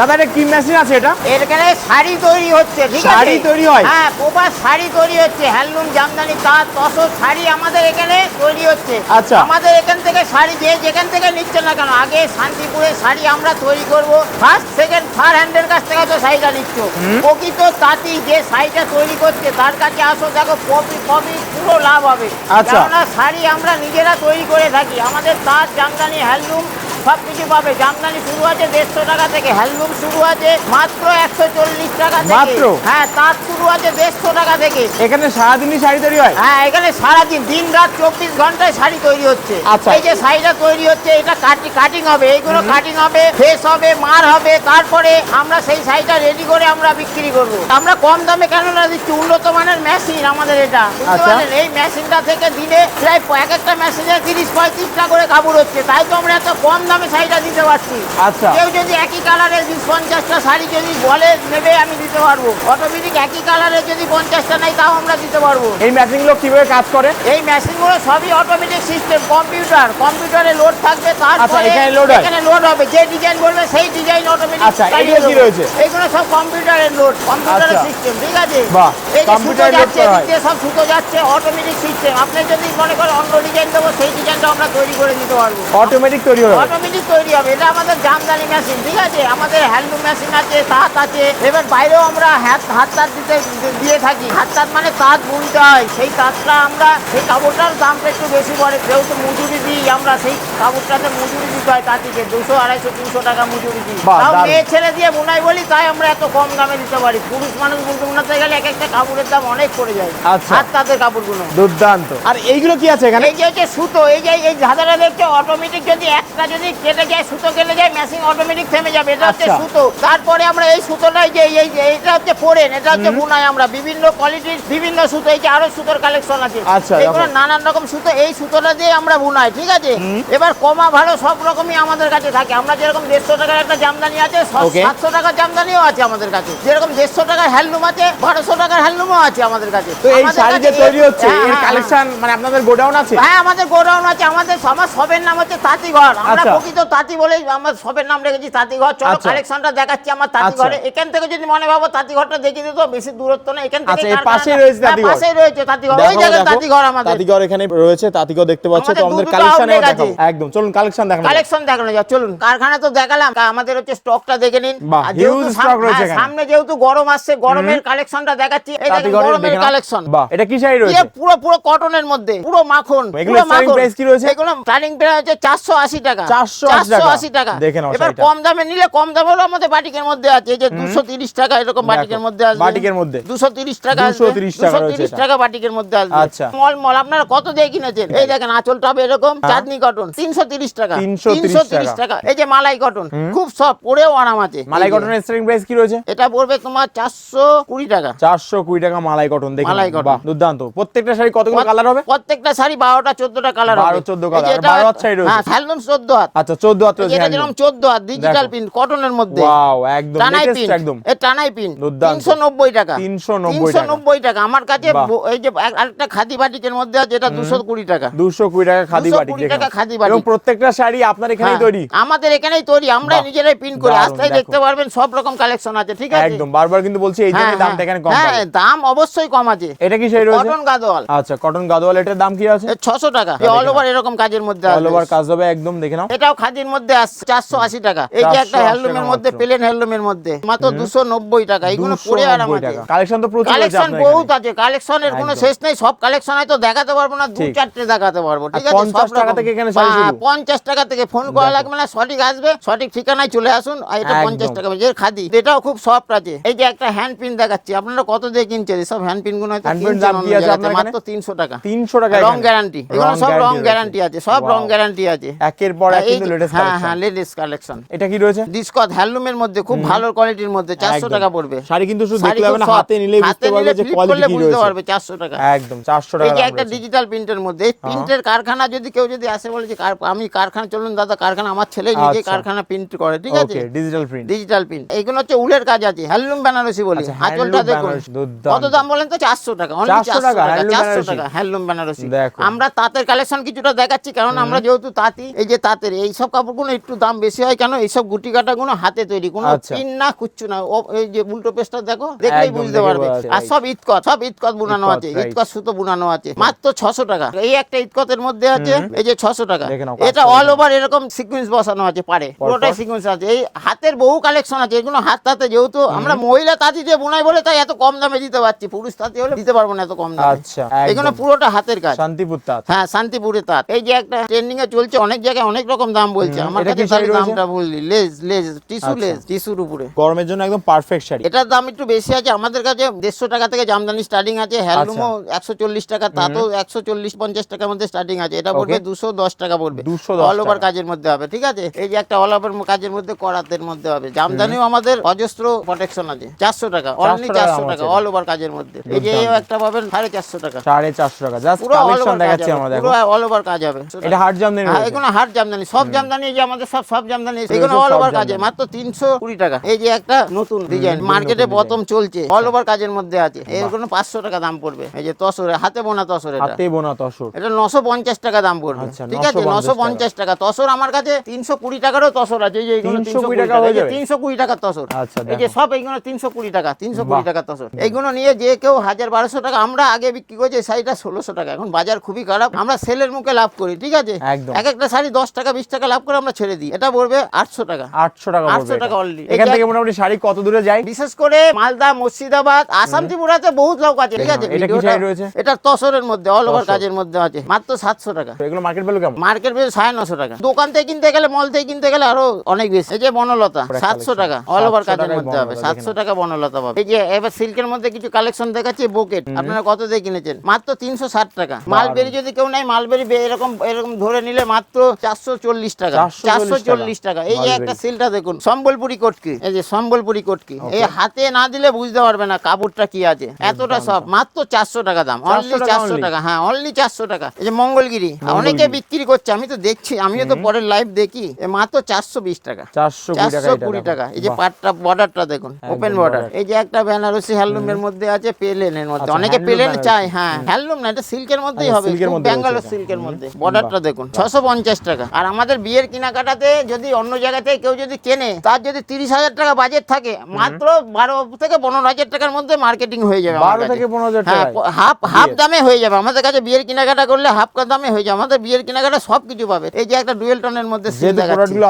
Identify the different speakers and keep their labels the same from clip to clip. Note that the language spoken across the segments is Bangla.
Speaker 1: দাদা এটা কি মেশিন আছে এটা?
Speaker 2: এখানে শাড়ি তৈরি হচ্ছে ঠিক আছে?
Speaker 1: শাড়ি তৈরি হয়?
Speaker 2: হ্যাঁ প্রপার শাড়ি তৈরি হচ্ছে হ্যান্ডলুম জামদানি তাঁত তসর শাড়ি আমাদের এখানে তৈরি হচ্ছে।
Speaker 1: আচ্ছা।
Speaker 2: আমাদের এখান থেকে শাড়ি যে যেখান থেকে নিচ্ছে না কেন আগে শান্তিপুরে শাড়ি আমরা তৈরি করব। ফার্স্ট সেকেন্ড থার্ড হ্যান্ডের কাছ থেকে তো শাড়িটা নিচ্ছ। প্রকৃত তাঁতি যে শাড়িটা তৈরি করছে তার কাছে আসো দেখো কপি কপি পুরো লাভ হবে।
Speaker 1: আচ্ছা।
Speaker 2: শাড়ি আমরা নিজেরা তৈরি করে থাকি। আমাদের তাঁত জামদানি হ্যান্ডলুম সব কিছু পাবে। জামদানি শুরু আছে দেড়শো টাকা থেকে। হ্যান্ডলুম শুরু আছে মাত্র একশো চল্লিশ টাকা
Speaker 1: মাত্র?
Speaker 2: হ্যাঁ তাঁত শুরু আছে দেড়শো টাকা থেকে।
Speaker 1: এখানে সারাদিনই শাড়ি তৈরি হয়?
Speaker 2: হ্যাঁ এখানে সারাদিন দিন রাত চব্বিশ ঘন্টায় শাড়ি তৈরি হচ্ছে।
Speaker 1: আচ্ছা।
Speaker 2: এই যে শাড়িটা তৈরি হচ্ছে এটা কাটি কাটিং হবে এইগুলো কাটিং হবে ফেস হবে মার হবে তারপরে আমরা সেই শাড়িটা রেডি করে আমরা বিক্রি করব। আমরা কম দামে কেন না দিচ্ছি? উন্নত মানের মেশিন আমাদের এটা।
Speaker 1: আচ্ছা।
Speaker 2: এই মেশিনটা থেকে দিলে প্রায় এক একটা মেশিনে তিরিশ পঁয়ত্রিশটা করে কাপড় হচ্ছে। তাই তো আমরা এত কম দামে শাড়িটা দিতে পারছি।
Speaker 1: আচ্ছা।
Speaker 2: কেউ যদি একই কালারের পঞ্চাশটা শাড়ি যদি বলে নেবে আমি দিতে পারব। অটোমেটিক একই কালারের যদি পঞ্চাশটা নেই তাও আমরা দিতে পারব।
Speaker 1: এই মেশিনগুলো কীভাবে কাজ করে?
Speaker 2: এই মেশিনগুলো সবই অটোমেটিক সিস্টেম কম্পিউটার কম্পিউটারে লোড থাকবে
Speaker 1: আচ্ছা,
Speaker 2: তারপরে
Speaker 1: এখানে load হয়?
Speaker 2: এখানে লোড হবে। যে ডিজাইন বলবে সেই ডিজাইন অটোমেটিক
Speaker 1: আচ্ছা, এগুলো কি রয়েছে?
Speaker 2: এইগুলো সব কম্পিউটারের লোড কম্পিউটারের
Speaker 1: আচ্ছা।
Speaker 2: সিস্টেম ঠিক আছে?
Speaker 1: বাহ,
Speaker 2: সুতো যাচ্ছে
Speaker 1: করা হয়।
Speaker 2: সব সুতো যাচ্ছে অটোমেটিক সিস্টেম আপনি যদি মনে করেন অন্য ডিজাইন দেবো সেই ডিজাইনটা আমরা তৈরি করে দিতে পারব।
Speaker 1: অটোমেটিক তৈরি হবে
Speaker 2: অটোমেটিক তৈরি হবে এটা আমাদের জামদানি মেশিন ঠিক আছে? আমাদের হ্যান্ডলুম মেশিন আছে তাঁত আছে। এবার বাইরেও আমরা হাত হাত তাঁত দিতে দিয়ে থাকি। হাত তাঁত মানে তাঁত বুনতে হয়। সেই তাঁতটা আমরা সেই কাপড়টার দামটা একটু বেশি পড়ে। যেহেতু মজুরি দিই আমরা সেই কাপড়টাতে মজুরি দিতে হয় তাঁতিকে দুশো আড়াইশো তিনশো টাকা মজুরি দিই। তাও মেয়ে ছেলে দিয়ে বুনাই বলি তাই আমরা এত কম দামে দিতে পারি। পুরুষ মানুষ বুনতে বুনাতে গেলে এক একটা কাপড়ের দাম অনেক পড়ে যায়।
Speaker 1: আচ্ছা।
Speaker 2: হাত তাঁতের কাপড়গুলো।
Speaker 1: দুর্দান্ত। আর এইগুলো কি আছে এখানে?
Speaker 2: এই যে হচ্ছে সুতো এই যে এই ধাঁধাটা দেখছে অটোমেটিক যদি একটা যদি কেটে যায় সুতো কেটে যায় মেশিন অটোমেটিক থেমে যাবে। এটা হচ্ছে
Speaker 1: আচ্ছা।
Speaker 2: সুতো। তারপরে আমরা এই সুতোটা যে এই যে এটা হচ্ছে ফোরেন এটা হচ্ছে বুনাই আমরা। বিভিন্ন কোয়ালিটির বিভিন্ন সুতো এই যে আরও সুতোর কালেকশন আছে।
Speaker 1: আচ্ছা,
Speaker 2: এগুলো নানান রকম সুতো এই সুতোটা দিয়ে আমরা বুনাই ঠিক আছে? এবার কমা ভালো সব রকমই আমাদের কাছে থাকে। আমরা যেরকম দেড়শো টাকার একটা জামদানি আছে সাতশো টাকার জামদানিও আছে আমাদের কাছে। যেরকম দেড়শো টাকার হ্যান্ডলুম আছে বারোশো টাকার হ্যান্ডলুমও আছে আমাদের কাছে।
Speaker 1: তো এই
Speaker 2: আমাদের
Speaker 1: শাড়ি যে তৈরি হচ্ছে?
Speaker 2: হ্যাঁ,
Speaker 1: এর
Speaker 2: হ্যাঁ, হ্যাঁ।
Speaker 1: কালেকশন মানে আপনাদের গোডাউন আছে?
Speaker 2: হ্যাঁ আমাদের গোডাউন আছে। আমাদের আমার শপের নাম হচ্ছে তাঁতিঘর। আমরা
Speaker 1: আচ্ছা।
Speaker 2: প্রকৃত তাঁতি বলে আমার শপের নাম রেখেছি তাঁতিঘর চলো
Speaker 1: আচ্ছা।
Speaker 2: কালেকশনটা দেখাচ্ছি আমার তাঁতিঘরে
Speaker 1: আচ্ছা।
Speaker 2: এখান থেকে যদি মনে ভাবো তাঁতিঘরটা দেখিয়ে দিত বেশি দূরত্ব না এখান থেকে
Speaker 1: আচ্ছা, পাশেই রয়েছে
Speaker 2: হ্যাঁ,
Speaker 1: তাঁতিঘর।
Speaker 2: পাশেই রয়েছে তাঁতিঘর ওই জায়গায়
Speaker 1: দেখো,
Speaker 2: তাঁতিঘর আমাদের
Speaker 1: তাঁতিঘর এখানে রয়েছে তাঁতিঘর দেখতে পাচ্ছ তো আমাদের কালেকশন একদম চলুন কালেকশন দেখানো
Speaker 2: কালেকশন দেখানো যাক চলুন কারখানা তো দেখালাম আমাদের হচ্ছে স্টকটা দেখে নিন
Speaker 1: huge রয়েছে
Speaker 2: হ্যাঁ,
Speaker 1: এখানে।
Speaker 2: সামনে যেহেতু গরম আসছে গরমের কালেকশনটা দেখাচ্ছি এই দেখেন গরমের কালেকশন
Speaker 1: এটা কি শাড়ি রয়েছে
Speaker 2: পুরো পুরো কটনের মধ্যে পুরো মাখন পুরো মাখন।
Speaker 1: price কি রয়েছে?
Speaker 2: এগুলো স্টার্টিং প্রাইস হচ্ছে চারশো আশি টাকা
Speaker 1: 480 টাকা।
Speaker 2: 480 টাকা।
Speaker 1: দেখে
Speaker 2: এবার কম দামে নিলে কম দাম হলো আমাদের বাটিকের মধ্যে আছে। এই যে দুশো তিরিশ টাকা এরকম বাটিকের মধ্যে আসবে।
Speaker 1: বাটিকের মধ্যে।
Speaker 2: দুশো তিরিশ টাকা
Speaker 1: 230 টাকা।
Speaker 2: টাকা বাটিকের মধ্যে আসবে।
Speaker 1: আচ্ছা।
Speaker 2: মল মল আপনারা কত দিয়ে কিনেছেন? এই দেখেন। আঁচলটা হবে এরকম
Speaker 1: হ্যাঁ।
Speaker 2: চাঁদনি কটন তিনশো তিরিশ টাকা।
Speaker 1: 330
Speaker 2: টাকা। এই যে মালাই কটন খুব সব পরেও আরাম আছে।
Speaker 1: মালাই কটনের স্টার্টিং প্রাইস কি রয়েছে?
Speaker 2: এটা পড়বে তোমার চারশো কুড়ি টাকা।
Speaker 1: চারশো কুড়ি টাকা মালাই কটন দেখে
Speaker 2: মালাই।
Speaker 1: বাহ দুর্দান্ত। প্রত্যেকটা শাড়ি কতগুলো কালার হবে?
Speaker 2: প্রত্যেকটা শাড়ি বারোটা চোদ্দটা কালার
Speaker 1: 12 14 colour, আর 12 হাত শাড়ি রয়েছে।
Speaker 2: হ্যাঁ হ্যান্ডলুম চোদ্দ হাত।
Speaker 1: আচ্ছা চোদ্দ হাত রয়েছে
Speaker 2: যেটা
Speaker 1: handloom।
Speaker 2: যেরকম চোদ্দ হাত ডিজিটাল পিন কটনের মধ্যে।
Speaker 1: ওয়াও একদম
Speaker 2: টানাই পিন
Speaker 1: একদম।
Speaker 2: এ টানাই পিন
Speaker 1: দুর্দান্ত।
Speaker 2: তিনশো নব্বই টাকা।
Speaker 1: 390 টাকা।
Speaker 2: নব্বই টাকা। আমার কাছে এই যে আরেকটা খাদি বাটিকের মধ্যে আছে এটা দুশো কুড়ি টাকা।
Speaker 1: দুশো কুড়ি টাকা খাদি
Speaker 2: 220
Speaker 1: বাটিক দেখে
Speaker 2: টাকা খাদি বাটিক।
Speaker 1: এবং প্রত্যেকটা শাড়ি আপনার এখানেই
Speaker 2: হ্যাঁ,
Speaker 1: তৈরি।
Speaker 2: আমাদের এখানেই তৈরি। আমরা নিজেরাই পিন করি।
Speaker 1: দেখো।
Speaker 2: দেখতে পারবেন সব রকম কালেকশন আছে ঠিক আছে?
Speaker 1: একদম। বারবার কিন্তু বলছি এই জন্য
Speaker 2: হ্যাঁ,
Speaker 1: দামটা এখানে কম
Speaker 2: হ্যাঁ দাম অবশ্যই কম আছে।
Speaker 1: এটা কি শাড়ি রয়েছে?
Speaker 2: কটন গাদোয়াল।
Speaker 1: আচ্ছা কটন গাদোয়াল এটার দাম কি আছে?
Speaker 2: ছশো টাকা।
Speaker 1: দেখে
Speaker 2: অল ওভার এরকম কাজের মধ্যে
Speaker 1: অল ওভার কাজ হবে একদম দেখে নাও।
Speaker 2: এটাও খাদির মধ্যে আসছে চারশো আশি টাকা। এই যে একটা
Speaker 1: 480
Speaker 2: হ্যান্ডলুমের মধ্যে প্লেন হ্যান্ডলুমের মধ্যে মাত্র দুশো নব্বই টাকা। এইগুলো পরে আরাম
Speaker 1: 290
Speaker 2: আছে
Speaker 1: টাকা। কালেকশন তো প্রচুর
Speaker 2: কালেকশন বহুত আছে। কালেকশনের কোনো। শেষ নেই। সব কালেকশন হয়তো দেখাতে পারব না দু চারটে দেখাতে পারব। ঠিক আছে
Speaker 1: 50
Speaker 2: সব
Speaker 1: টাকা থেকে এখানে
Speaker 2: হ্যাঁ। পঞ্চাশ টাকা থেকে ফোন করা লাগবে না সঠিক আসবে সঠিক ঠিকানায় চলে আসুন আর এটা পঞ্চাশ টাকা। যে খাদি এটাও খুব সফট আছে। এই যে একটা হ্যান্ড পিন দেখাচ্ছি। আপনারা কত দিয়ে কিনছেন? সব হ্যান্ড
Speaker 1: পিনগুলো
Speaker 2: মাত্র তিনশো টাকা।
Speaker 1: 300 টাকা
Speaker 2: রং গ্যারান্টি এগুলো সব রং গ্যারান্টি আছে সব রং গ্যারান্টি আছে।
Speaker 1: একের পর এক
Speaker 2: এই
Speaker 1: কিন্তু লেটেস্ট
Speaker 2: হ্যাঁ হ্যাঁ লেটেস্ট কালেকশন
Speaker 1: এটা কি রয়েছে?
Speaker 2: ডিসকট হ্যান্ডলুমের মধ্যে খুব ভালো কোয়ালিটির মধ্যে চারশো
Speaker 1: একদম।
Speaker 2: টাকা পড়বে।
Speaker 1: শাড়ি কিন্তু শুধু দেখলে হবে না হাতে নিলেই বুঝতে পারবে যে কোয়ালিটি কি রয়েছে।
Speaker 2: পারবে চারশো টাকা।
Speaker 1: একদম 400 টাকা
Speaker 2: যে একটা ডিজিটাল প্রিন্টের মধ্যে এই প্রিন্টের কারখানা যদি কেউ যদি আসে বলে যে আমি কারখানা চলুন দাদা কারখানা আমার ছেলে নিজে
Speaker 1: আচ্ছা।
Speaker 2: কারখানা প্রিন্ট করে ঠিক আছে?
Speaker 1: ডিজিটাল প্রিন্ট
Speaker 2: ডিজিটাল প্রিন্ট এইগুলো হচ্ছে উলের কাজ আছে হ্যান্ডলুম বেনারসি বলি।
Speaker 1: আচ্ছা,
Speaker 2: আঁচলটা দেখুন। কত দাম বলেন তো? চারশো টাকা অনলি
Speaker 1: 400 টাকা,
Speaker 2: টাকা
Speaker 1: handloom
Speaker 2: চারশো
Speaker 1: বেনারসি।
Speaker 2: টাকা হ্যান্ডলুম বেনারসি আমরা তাঁতের কালেকশন কিছুটা দেখাচ্ছি কারণ আমরা যেহেতু তাঁতি এই যে তাঁতের এইসব কাপড়গুলো একটু দাম বেশি হয় কেন? এইসব গুটি কাটাগুলো হাতে তৈরি কোনো
Speaker 1: আচ্ছা।
Speaker 2: পিন না কুচ্ছু না। এই যে উল্টো পেস্টটা দেখো দেখলেই বুঝতে পারবে। আর সব ইতকত সব ইতকত বুনানো আছে. ইতকত সুতো বুনানো আছে মাত্র ছশো টাকা। এই একটা ইতকতের মধ্যে আছে এই যে ছশো টাকা। এটা অল ওভার এরকম সিকুয়েন্স বসানো আছে পারে পুরোটাই সিকুয়েন্স আছে। এই হাতের বহু কালেকশন আছে এগুলো হাত তাতে যেহেতু আমরা মহিলা তাঁতি দিয়ে বোনাই বলে তাই এত কম দামে দিতে পারছি। পুরুষ তাঁতি হলে দিতে পারব না এত কম দামে।
Speaker 1: আচ্ছা
Speaker 2: এগুলো পুরোটা হাতের কাজ।
Speaker 1: শান্তিপুর তাঁত।
Speaker 2: হ্যাঁ শান্তিপুরের তাঁত। এই যে একটা ট্রেন্ডিং এ চলছে অনেক জায়গায় অনেক রকম দাম বলছে আমার কাছে
Speaker 1: রয়েছে?
Speaker 2: দামটা বললি লেজ লেজ টিস্যু
Speaker 1: আচ্ছা।
Speaker 2: লেজ টিস্যুর উপরে।
Speaker 1: গরমের জন্য একদম পারফেক্ট শাড়ি।
Speaker 2: এটার দাম একটু বেশি আছে আমাদের কাছে দেড়শো টাকা থেকে জামদানি স্টার্টিং আছে হ্যান্ডলুমও
Speaker 1: আচ্ছা।
Speaker 2: একশো চল্লিশ টাকা তাতেও একশো চল্লিশ পঞ্চাশ টাকার মধ্যে স্টার্টিং আছে। এটা পড়বে. দুশো দশ টাকা পড়বে
Speaker 1: 210
Speaker 2: অল ওভার কাজের মধ্যে হবে ঠিক আছে? এই যে একটা অল ওভার কাজের মধ্যে করাতের মধ্যে হবে। জামদানিও আমাদের অজস্র প্রোটেকশন আছে চারশো টাকা অনলি
Speaker 1: 400 টাকা
Speaker 2: চারশো টাকা অল ওভার কাজের মধ্যে। এই যে। একটা পাবেন সাড়ে চারশো টাকা।
Speaker 1: সাড়ে চারশো টাকা জাস্ট কালেকশন দেখাচ্ছি দেখো
Speaker 2: পুরো অল ওভার কাজ হবে।
Speaker 1: এটা হাট জামদানি
Speaker 2: হ্যাঁ। এগুলো হাট জামদানি সব জামদানি এই যে আমাদের সব সব জামদানি এগুলো অল ওভার কাজে মাত্র তিনশো কুড়ি টাকা। এই যে একটা নতুন ডিজাইন মার্কেটে প্রথম চলছে। অল ওভার কাজের মধ্যে আছে। এগুলো পাঁচশো টাকা দাম পড়বে। এই যে তসরে হাতে বোনা তসর
Speaker 1: হাতে বোনা তসর।
Speaker 2: এটা নশো পঞ্চাশ টাকা দাম পড়বে।
Speaker 1: আচ্ছা,
Speaker 2: ঠিক আছে? নশো পঞ্চাশ টাকা। তসর আমার কাছে তিনশো কুড়ি টাকারও তসর আছে। এই যে তিনশো কুড়ি
Speaker 1: টাকা
Speaker 2: টাকা।
Speaker 1: হয়ে যাবে?
Speaker 2: তিনশো কুড়ি টাকার তসর।
Speaker 1: আচ্ছা,
Speaker 2: এই যে সব এইগুলো তিনশো কুড়ি টাকা তিনশো কুড়ি। টাকার তসর। এইগুলো নিয়ে যে কেউ হাজার বারোশো টাকা আমরা আগে বিক্রি করছি শাড়িটা ষোলোশো টাকা। এখন বাজার খুবই খারাপ। আমরা সেলের মুখে লাভ করি ঠিক আছে? এক একটা শাড়ি দশ টাকা বিশ টাকা লাভ করে আমরা ছেড়ে দিই। এটা পড়বে আটশো টাকা।
Speaker 1: আটশো টাকা
Speaker 2: আটশো টাকা only।
Speaker 1: এখান থেকে মোটামুটি শাড়ি কত দূরে যায়
Speaker 2: বিশেষ করে মালদা মুর্শিদাবাদ আসাম ত্রিপুরাতে বহুত লোক আছে ঠিক আছে?
Speaker 1: এটা কি শাড়ি রয়েছে?
Speaker 2: এটা তসরের মধ্যে অল ওভার কাজের মধ্যে আছে। মাত্র সাতশো টাকা।
Speaker 1: এগুলো মার্কেট ভ্যালু কেমন?
Speaker 2: মার্কেট বেশ সাড়ে নশো টাকা। দোকান থেকে কিনতে গেলে মল থেকে কিনতে গেলে আরও অনেক বেশি। এই যে বনলতা সাতশো টাকা অল ওভার কাজের মধ্যে হবে। সাতশো টাকা বনলতা পাবে। এই যে এবার সিল্কের মধ্যে কিছু কালেকশন দেখাচ্ছি বোকেট। আপনারা কত দিয়ে কিনেছেন? মাত্র তিনশো ষাট টাকা। মালবেরি যদি কেউ নাই মালবেরি এরকম এরকম ধরে নিলে মাত্র চারশো চল্লিশ টাকা চারশো চল্লিশ টাকা। এই যে একটা সিলটা দেখুন। সম্বলপুরি কটকি। এই যে সম্বলপুরি কটকি। এই হাতে না দিলে বুঝতে পারবে না কাপড়টা কি আছে। এতটা সব। মাত্র চারশো টাকা দাম। অনলি চারশো টাকা। হ্যাঁ অনলি চারশো টাকা। এই যে মঙ্গলগিরি। অনেকে বিক্রি করছে। আমি তো দেখছি আমিও তো পরের লাইভ দেখি। মাত্র চারশো বিশ টাকা।
Speaker 1: চারশো কুড়ি টাকা
Speaker 2: চারশো কুড়ি টাকা। এই যে। পাটটা বর্ডারটা দেখুন। ওপেন বর্ডার এই যে একটা বেনারসি হ্যান্ডলুমের মধ্যে আছে পেলেনের মধ্যে।
Speaker 1: আচ্ছা,
Speaker 2: অনেকে পেলেন। চায়। হ্যাঁ হ্যান্ডলুম না এটা সিল্কের মধ্যেই
Speaker 1: আচ্ছা,
Speaker 2: হবে। ব্যাঙ্গালোর সিল্কের মধ্যে। বর্ডারটা দেখুন। ছশো পঞ্চাশ টাকা। আর আমাদের বিয়ের কেনাকাটাতে যদি অন্য জায়গা থেকে কেউ যদি কেনে তার যদি তিরিশ হাজার টাকা বাজেট থাকে মাত্র বারো থেকে পনেরো হাজার টাকার মধ্যে মার্কেটিং হয়ে যাবে
Speaker 1: বারো থেকে পনেরো হাজার
Speaker 2: হ্যাঁ হাফ হাফ দামে হয়ে যাবে। আমাদের কাছে বিয়ের কেনাকাটা করলে হাফ দামে হয়ে যাবে। আমাদের বিয়ের কেনাকাটা সব কিছু পাবে। এই যে একটা ডুয়েল টোনের মধ্যে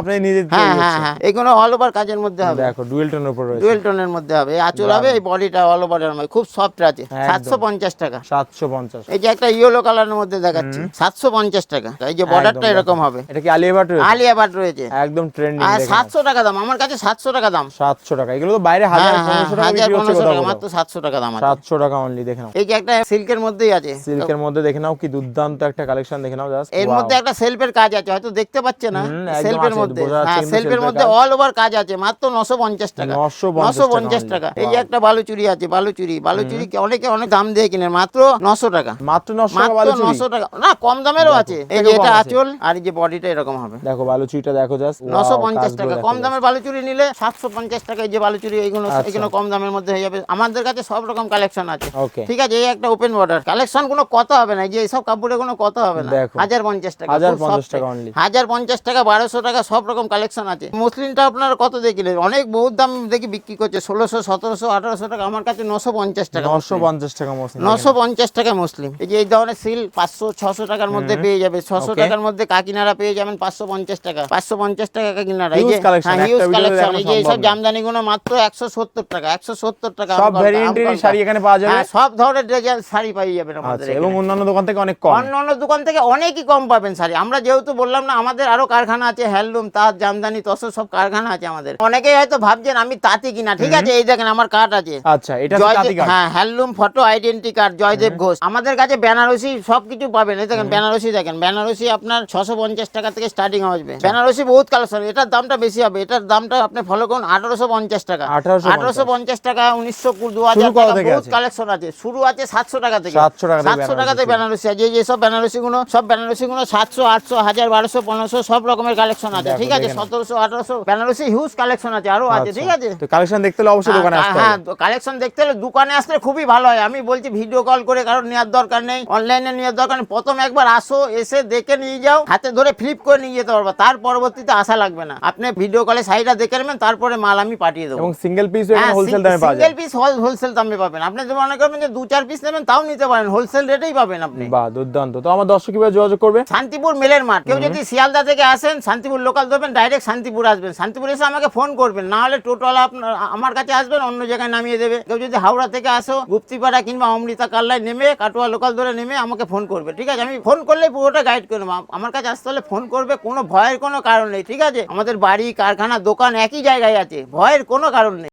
Speaker 1: আপনি নিজে
Speaker 2: হ্যাঁ হ্যাঁ হ্যাঁ এগুলো অল ওভার কাজের মধ্যে হবে
Speaker 1: দেখো ডুয়েল টোনের উপর
Speaker 2: ডুয়েল টোনের মধ্যে হবে। আঁচল হবে এই বডিটা অল ওভার খুব সফট আছে। সাতশো পঞ্চাশ টাকা।
Speaker 1: সাতশো পঞ্চাশ।
Speaker 2: এই যে একটা ইয়েলো কালারের মধ্যে দেখাচ্ছি। সাতশো পঞ্চাশ টাকা। এই যে বর্ডারটা এরকম হবে।
Speaker 1: এটা কি আলিয়া ভাট রয়েছে।
Speaker 2: আলিয়া বাট রয়েছে।
Speaker 1: একদম ট্রেন্ডিং
Speaker 2: আর সাতশো টাকা দাম আমার কাছে সাতশো টাকা দাম।
Speaker 1: সাতশো টাকা এগুলো তো বাইরে হাজার
Speaker 2: হ্যাঁ হ্যাঁ
Speaker 1: পনেরোশো টাকা বিক্রি হচ্ছে
Speaker 2: পনেরোশো
Speaker 1: কোথাও
Speaker 2: টাকা
Speaker 1: কোথাও।
Speaker 2: মাত্র সাতশো টাকা দাম আছে।
Speaker 1: সাতশো টাকা অনলি দেখে নাও।
Speaker 2: এই যে একটা সিল্কের মধ্যেই আছে।
Speaker 1: সিল্কের মধ্যে দেখে নাও কি দুর্দান্ত একটা কালেকশন দেখে নাও জাস্ট
Speaker 2: এর মধ্যে একটা সেলফের কাজ আছে হয়তো দেখতে পাচ্ছে না। সেলফের মধ্যে। হ্যাঁ সেলফের মধ্যে অল ওভার কাজ আছে মাত্র নশো পঞ্চাশ টাকা।
Speaker 1: 950
Speaker 2: নশো
Speaker 1: টাকা
Speaker 2: পঞ্চাশ টাকা। এই যে একটা বালুচুরি আছে বালুচুরি। বালুচুরি অনেকে অনেক দাম দিয়ে কিনে মাত্র নশো টাকা।
Speaker 1: মাত্র নশো টাকা বালুচুরি?
Speaker 2: নশো টাকা। না কম দামেরও আছে। এই যে এটা আঁচল আর এই যে বডিটা এরকম হবে।
Speaker 1: দেখো বালুচুরিটা দেখো জাস্ট
Speaker 2: নশো পঞ্চাশ টাকা। কম দামের বালুচুরি নিলে সাতশো পঞ্চাশ টাকা এই যে বালুচুরি এইগুলো
Speaker 1: আচ্ছা।
Speaker 2: এগুলো কম দামের মধ্যে হয়ে যাবে। আমাদের কাছে সব রকম কালেকশন আছে। ঠিক আছে এই একটা ওপেন বর্ডার কালেকশন কোনো কথা হবে না। এই যে এইসব কাপড়ে কোনো কথা হবে না।
Speaker 1: দেখো।
Speaker 2: হাজার পঞ্চাশ টাকা
Speaker 1: হাজার
Speaker 2: খুব
Speaker 1: পঞ্চাশ
Speaker 2: soft
Speaker 1: টাকা
Speaker 2: টাকা।
Speaker 1: only।
Speaker 2: হাজার পঞ্চাশ টাকা বারোশো টাকা সব রকম কালেকশন আছে। মুসলিমটা আপনার কত দিয়ে কিনলেন অনেক বহুত দাম দেখি বিক্রি করছে। ষোলোশো সতেরোশো আঠারোশো টাকা। আমার কাছে নশো পঞ্চাশ টাকা
Speaker 1: নশো পঞ্চাশ টাকা মতো
Speaker 2: নশো পঞ্চাশ টাকা মুসলিম। এই যে এই ধরনের সিল পাঁচশো ছশো টাকার মধ্যে পেয়ে যাবে। ছশো
Speaker 1: Okay.
Speaker 2: টাকার মধ্যে কাকিনারা পেয়ে যাবেন। পাঁচশো পঞ্চাশ টাকা। পাঁচশো পঞ্চাশ টাকা কাকিনারা এই যে হ্যাঁ
Speaker 1: একটা
Speaker 2: হিউজ কালেকশন এই যে এইসব জামদানি গুলো মাত্র একশো সত্তর টাকা একশো সত্তর টাকা
Speaker 1: সব
Speaker 2: আমকলকা,
Speaker 1: শাড়ি এখানে পাওয়া যাবে?
Speaker 2: হ্যাঁ সব ধরনের ডিজাইন শাড়ি পাই যাবেন আমাদের
Speaker 1: আচ্ছা এবং অন্যান্য দোকান থেকে অনেক কম।
Speaker 2: অন্য অন্য দোকান থেকে অনেকই কম পাবেন শাড়ি। আমরা যেহেতু বললাম না আমাদের আরও কারখানা আছে হ্যান্ডলুম তাঁত জামদানি তসর সব কারখানা আছে আমাদের। অনেকেই হয়তো ভাবছেন আমি তাঁতি কিনা। ঠিক আছে এই দেখেন আমার কার্ড আছে।
Speaker 1: আচ্ছা এটা
Speaker 2: জয়দেব-
Speaker 1: তাঁতি কার্ড।
Speaker 2: হ্যাঁ handloom photo identity card Joydeb Ghosh. আমাদের কাছে বেনারসি সবকিছু পাবেন। এই দেখেন বেনারসি দেখেন। বেনারসি আপনার ছশো পঞ্চাশ টাকা থেকে স্টার্টিং আসবে। বেনারসি বহুত কালেকশন এটার দামটা বেশি হবে। এটার দামটা আপনি ফলো করুন আঠারোশো পঞ্চাশ টাকা।
Speaker 1: 1850
Speaker 2: আঠারোশো পঞ্চাশ টাকা উনিশশো দু হাজার বহুত কালেকশন আছে। শুরু আছে সাতশো টাকা থেকে।
Speaker 1: 700 টাকা থেকে
Speaker 2: সাতশো টাকাতে
Speaker 1: বেনারসি।
Speaker 2: বেনারসি আছে। যে সব বেনারসি গুলো সব বেনারসি গুলো সাতশো আটশো হাজার বারোশো পনেরোশো সব রকমের কালেকশন আছে। ঠিক আছে? সতেরোশো আঠারোশো বেনারসি হিউজ কালেকশন আছে আরও আছে ঠিক আছে?
Speaker 1: তো কালেকশন দেখতে হলে অবশ্যই দোকানে আসতে
Speaker 2: হ্যাঁ কালেকশন দেখতে হলে দোকানে আসলে খুবই ভালো হয়। আমি বলছি ভিডিও কল করে কারণ নেওয়ার দরকার নেই অনলাইনে নেওয়ার দরকার নেই। প্রথম একবার আসো এসে দেখে নিয়ে যাও। হাতে ধরে ফ্লিপ করে নিয়ে যেতে পারব। তার পরবর্তীতে আশা লাগবে না। আপনি ভিডিও কলে সাইডটা দেখে নেবেন তারপরে মাল আমি পাঠিয়ে দেবো।
Speaker 1: এবং সিঙ্গেল পিস হোলসেল দামে পাওয়া
Speaker 2: সিঙ্গেল পিস হোলসেল দামে পাবেন। আপনি যদি মনে করবেন যে দু চার পিস নেবেন তাও নিতে পারেন। হোলসেল রেটেই পাবেন আপনি।
Speaker 1: বাহ দুর্দান্ত। তো আমার দর্শক কীভাবে যোগাযোগ করবে।
Speaker 2: শান্তিপুর মেলের মাঠ। কেউ যদি শিয়ালদা থেকে আসেন শান্তিপুর লোকাল ধরবেন ডাইরেক্ট শান্তিপুর আসবেন। শান্তিপুর এসে আমাকে ফোন করবেন। না হলে টোটোওয়ালা আপনার আমার কাছে আসবেন অন্য জায়গায় নামিয়ে দেবে। কেউ যদি হাওড়া থেকে আসো গুপ্তিপাড়া কিংবা অমৃতা কাল্লায় নেমে কাটোয়া লোকাল ধরে নেমে আমাকে ফোন করবে। ঠিক আছে? আমি ফোন করলে পুরোটা গাইড করে নেব। আমার কাছে আসতে হলে ফোন করবে। কোনো ভয়ের কোনো কারণ নেই, ঠিক আছে? আমাদের বাড়ি, কারখানা, দোকান একই জায়গায় আছে, ভয়ের কোনো কারণ নেই।